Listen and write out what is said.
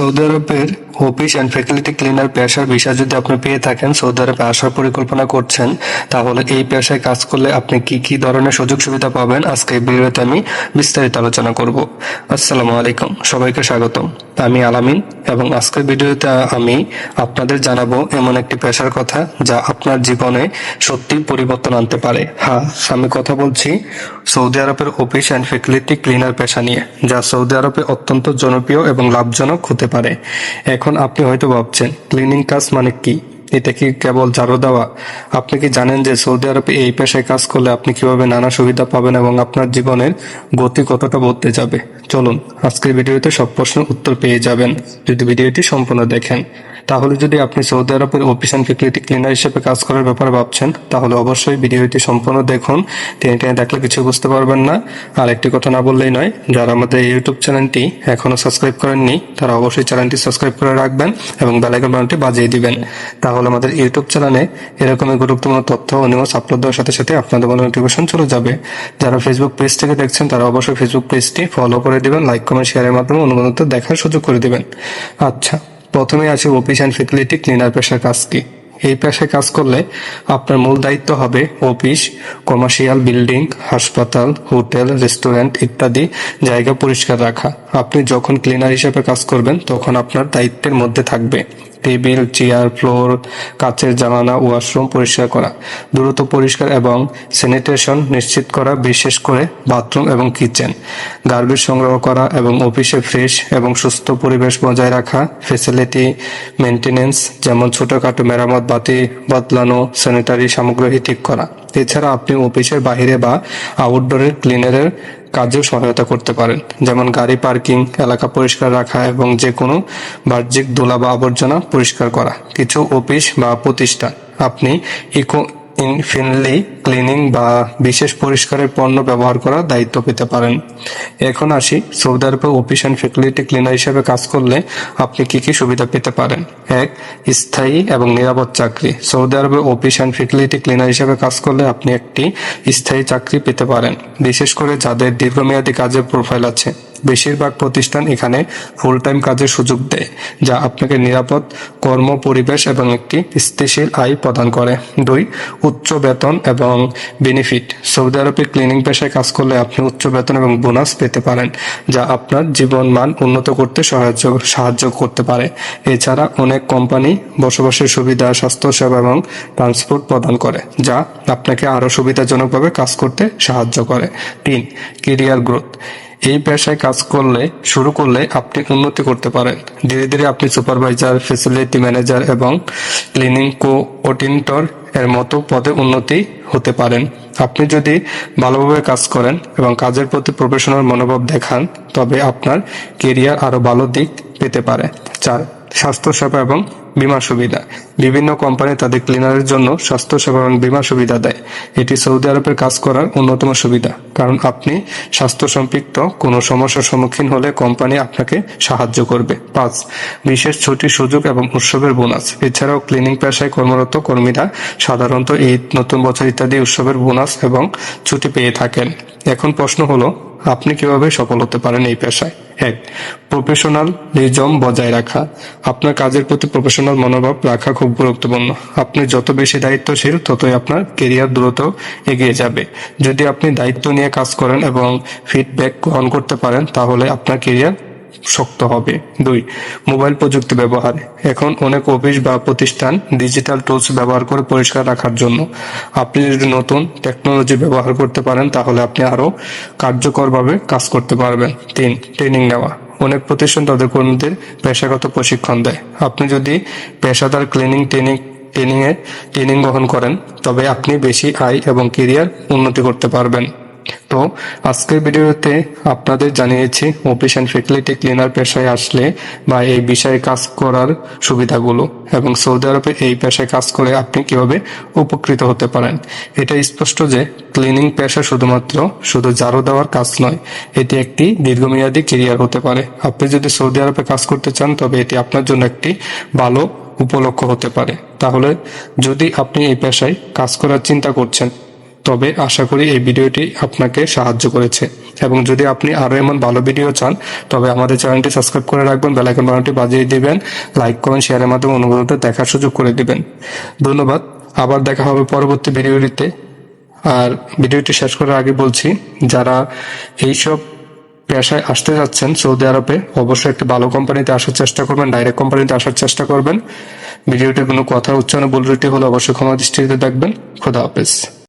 Saudi আরবের office and faculty cleaner পেশার visa যদি আপনি পেয়ে থাকেন, সৌদি আরবে আসার পরিকল্পনা করছেন, তাহলে এই পেশায় কাজ করলে আপনি কি কি ধরনের সুযোগ সুবিধা পাবেন? আজকে এই ভিডিওতে আমি বিস্তারিত আলোচনা করব। আসসালামু আলাইকুম, সবাইকে স্বাগতম। আমি আলামিন, এবং আজকের ভিডিওতে আমি আপনাদের জানাব এমন একটি পেশার কথা যা আপনার জীবনে সত্যি পরিবর্তন আনতে পারে। হ্যাঁ আমি কথা বলছি সৌদি আরবের অফিস অ্যান্ড ফ্যাসিলিটি ক্লিনার পেশা নিয়ে, যা সৌদি আরবে অত্যন্ত জনপ্রিয় এবং লাভজনক হতে পারে। এখন আপনি হয়তো ভাবছেন, ক্লিনিং কাজ মানে কি? এটা কি কেবল ঝাড়ু দেওয়া? আপনি কি জানেন যে সৌদি আরবে এই পেশায় কাজ করলে আপনি কীভাবে নানা সুবিধা পাবেন এবং আপনার জীবনের গতি কতটা বদলে যাবে? চলুন, আজকের ভিডিওতে সব প্রশ্নের উত্তর পেয়ে যাবেন। যদি ভিডিওটি সম্পূর্ণ দেখেন, তাহলে যদি আপনি সৌদি আরবের অফিস অ্যান্ড ফ্যাকাল্টি ক্লিনার হিসেবে কাজ করার ব্যাপারে ভাবছেন, তাহলে অবশ্যই ভিডিওটি সম্পূর্ণ দেখুন। টেনে টেনে দেখলে কিছু বুঝতে পারবেন না। আর একটি কথা না বললেই নয়, যারা আমাদের ইউটিউব চ্যানেলটি এখনও সাবস্ক্রাইব করেননি, তারা অবশ্যই চ্যানেলটি সাবস্ক্রাইব করে রাখবেন এবং বেলাইকন বাটনটি বাজিয়ে দিবেন। তাহলে আমাদের ইউটিউব চ্যানেলে এরকমই গুরুত্বপূর্ণ তথ্য ও নিউজ আপলোড দেওয়ার সাথে সাথে আপনাদের মনে নোটিফিকেশন চলে যাবে। যারা ফেসবুক পেজ থেকে দেখছেন, তারা অবশ্যই ফেসবুক পেজটি ফলো করে দিবেন লাইক কমেন্ট শেয়ারের মাধ্যমে অনুমোদিত দেখার সুযোগ করে দিবেন। আচ্ছা প্রথমে আছে অফিস অ্যান্ড ফ্যাকাল্টি ক্লিনার পেশার কাজ কি এই পেশায় কাজ করলে আপনার মূল দায়িত্ব হবে অফিস কমার্শিয়াল বিল্ডিং হাসপাতাল, হোটেল রেস্টুরেন্ট ইত্যাদি জায়গা পরিষ্কার রাখা। আপনি যখন ক্লিনার হিসেবে কাজ করবেন, তখন আপনার দায়িত্বের মধ্যে থাকবে। টেবিল, চেয়ার, ফ্লোর, কাচের জানালা, ওয়াশরুম পরিষ্কার করা, দ্রুত পরিষ্কার এবং স্যানিটেশন নিশ্চিত করা, বিশেষ করে বাথরুম এবং কিচেন, গার্বেজ সংগ্রহ করা এবং অফিসে ফ্রেশ এবং সুস্থ পরিবেশ বজায় রাখা ফেসিলিটি মেনটেনেন্স যেমন ছোটখাটো মেরামত, বাতি বদলানো, স্যানিটারি সামগ্রী ঠিক করা। এছাড়া আপনি অফিসের বাইরে বা আউটডোরের ক্লিনারের কাজেও সহায়তা করতে পারেন। যেমন গাড়ি পার্কিং, এলাকা পরিষ্কার রাখা এবং যে কোনো বাহ্যিক দোলা বা আবর্জনা পরিষ্কার করা। কিছু অফিস বা প্রতিষ্ঠান, আপনি ইকো ইনফিনলি ক্লিনিং বা বিশেষ পরিষ্কারের পণ্য ব্যবহার করার দায়িত্ব পেতে পারেন। এখন আসি সৌদি আরবে অফিস অ্যান্ড ফ্যাকাল্টি ক্লিনার হিসেবে কাজ করলে আপনি কি কি সুবিধা পেতে পারেন? এক, স্থায়ী এবং নিরাপদ চাকরি। সৌদি আরবে অফিস অ্যান্ড ফ্যাকাল্টি ক্লিনার হিসেবে কাজ করলে আপনি একটি স্থায়ী চাকরি পেতে পারেন। বিশেষ করে যাদের দীর্ঘমেয়াদী কাজের প্রোফাইল আছে। বেশিরভাগ প্রতিষ্ঠান এখানে ফুল টাইম কাজের সুযোগ দেয়, যা আপনাকে নিরাপদ কর্ম, পরিবেশ এবং একটি স্থিতিশীল আয় প্রদান করে। দুই, উচ্চ বেতন এবং বেনিফিট সৌদি আরবে ক্লিনিং পেশায় কাজ করলে আপনি উচ্চ বেতন এবং বোনাস পেতে পারেন, যা আপনার জীবন মান উন্নত করতে সাহায্য সাহায্য করতে পারে। এছাড়া অনেক কোম্পানি বসবাসের সুবিধা, স্বাস্থ্যসেবা এবং ট্রান্সপোর্ট প্রদান করে, যা আপনাকে আরও সুবিধাজনকভাবে কাজ করতে সাহায্য করে। তিন কেরিয়ার গ্রোথ এই পেশায় কাজ করলে, শুরু করলে আপনি উন্নতি করতে পারেন। ধীরে ধীরে আপনি সুপারভাইজার ফেসিলিটি ম্যানেজার এবং ক্লিনিং কোঅর্ডিনেটর এর মতো পদে উন্নতি হতে পারেন। আপনি যদি ভালোভাবে কাজ করেন এবং কাজের প্রতি প্রফেশনাল মনোভাব দেখান, তবে আপনার কেরিয়ার আরও ভালো দিক পেতে পারে। চার স্বাস্থ্যসেবা এবং বীমা সুবিধা। বিভিন্ন কোম্পানি তাদের ক্লিনারের জন্য স্বাস্থ্যসেবা এবং বিমা সুবিধা দেয়। এটি সৌদি আরবের কাজ করার অন্যতম সুবিধা। কারণ আপনি স্বাস্থ্য সম্পৃক্ত কোনো সমস্যার সম্মুখীন হলে কোম্পানি আপনাকে সাহায্য করবে। পাঁচ, বিশেষ ছুটির সুযোগ এবং উৎসবের বোনাস। এছাড়াও ক্লিনিং পেশায় কর্মরত কর্মীরা সাধারণত ঈদ, নতুন বছর ইত্যাদি উৎসবের বোনাস এবং ছুটি পেয়ে থাকেন। এখন প্রশ্ন হলো, আপনি কীভাবে সফল হতে পারেন এই পেশায়? এক প্রফেশনাল নিজম বজায় রাখা। আপনার কাজের প্রতি প্রফেশনাল মনোভাব রাখা খুব গুরুত্বপূর্ণ। আপনি যত বেশি দায়িত্বশীল, ততই আপনার কেরিয়ার দ্রুত এগিয়ে যাবে। যদি আপনি দায়িত্ব নিয়ে কাজ করেন এবং ফিডব্যাক গ্রহণ করতে পারেন, তাহলে আপনার কেরিয়ার শক্ত হবে। দুই, মোবাইল প্রযুক্তি ব্যবহার। এখন অনেক অফিস বা প্রতিষ্ঠান ডিজিটাল টুলস ব্যবহার করে পরিষ্কার রাখার জন্য। আপনি যদি নতুন টেকনোলজি ব্যবহার করতে পারেন, তাহলে আপনি আরও কার্যকরভাবে কাজ করতে পারবেন। তিন, ট্রেনিং নেওয়া। অনেক প্রতিষ্ঠান তাদের কর্মীদের পেশাগত প্রশিক্ষণ দেয়। আপনি যদি পেশাদার ক্লিনিং ট্রেনিং, ট্রেনিংয়ে ট্রেনিং গ্রহণ করেন, তবে আপনি বেশি আয় এবং কেরিয়ার উন্নতি করতে পারবেন। তো আজকের ভিডিওতে আপনাদের জানিয়েছি অফিস অ্যান্ড ফ্যাকাল্টি ক্লিনার পেশায় আসলে বা এই বিষয়ে কাজ করার সুবিধাগুলো এবং সৌদি আরবে এই পেশায় কাজ করে আপনি কীভাবে উপকৃত হতে পারেন। এটা স্পষ্ট যে ক্লিনিং পেশা শুধুমাত্র শুধু ঝাড়ু দেওয়ার কাজ নয়, এটি একটি দীর্ঘমেয়াদী কেরিয়ার হতে পারে। আপনি যদি সৌদি আরবে কাজ করতে চান, তবে এটি আপনার জন্য একটি ভালো উপলক্ষ হতে পারে। তাহলে যদি আপনি এই পেশায় কাজ করার চিন্তা করছেন তবে আশা করি এই ভিডিওটি আপনাকে সাহায্য করেছে। এবং যদি আপনি আরও এমন ভালো ভিডিও চান, তবে আমাদের চ্যানেলটি সাবস্ক্রাইব করে রাখবেন বেলাইকন বাটনটি বাজিয়ে দিবেন, লাইক, কমেন্ট, শেয়ারের মাধ্যমে অনুভূত দেখার সুযোগ করে দিবেন। ধন্যবাদ। আবার দেখা হবে পরবর্তী ভিডিওটিতে। আর ভিডিওটি শেষ করার আগে বলছি, যারা এইসব পেশায় আসতে যাচ্ছেন সৌদি আরবে, অবশ্যই একটা ভালো কোম্পানিতে আসার চেষ্টা করবেন, ডাইরেক্ট কোম্পানিতে আসার চেষ্টা করবেন। ভিডিওটির কোনো কথা, উচ্চারণ, ভুল হলে অবশ্যই ক্ষমা দৃষ্টিতে দেখবেন। খোদা হাফেজ।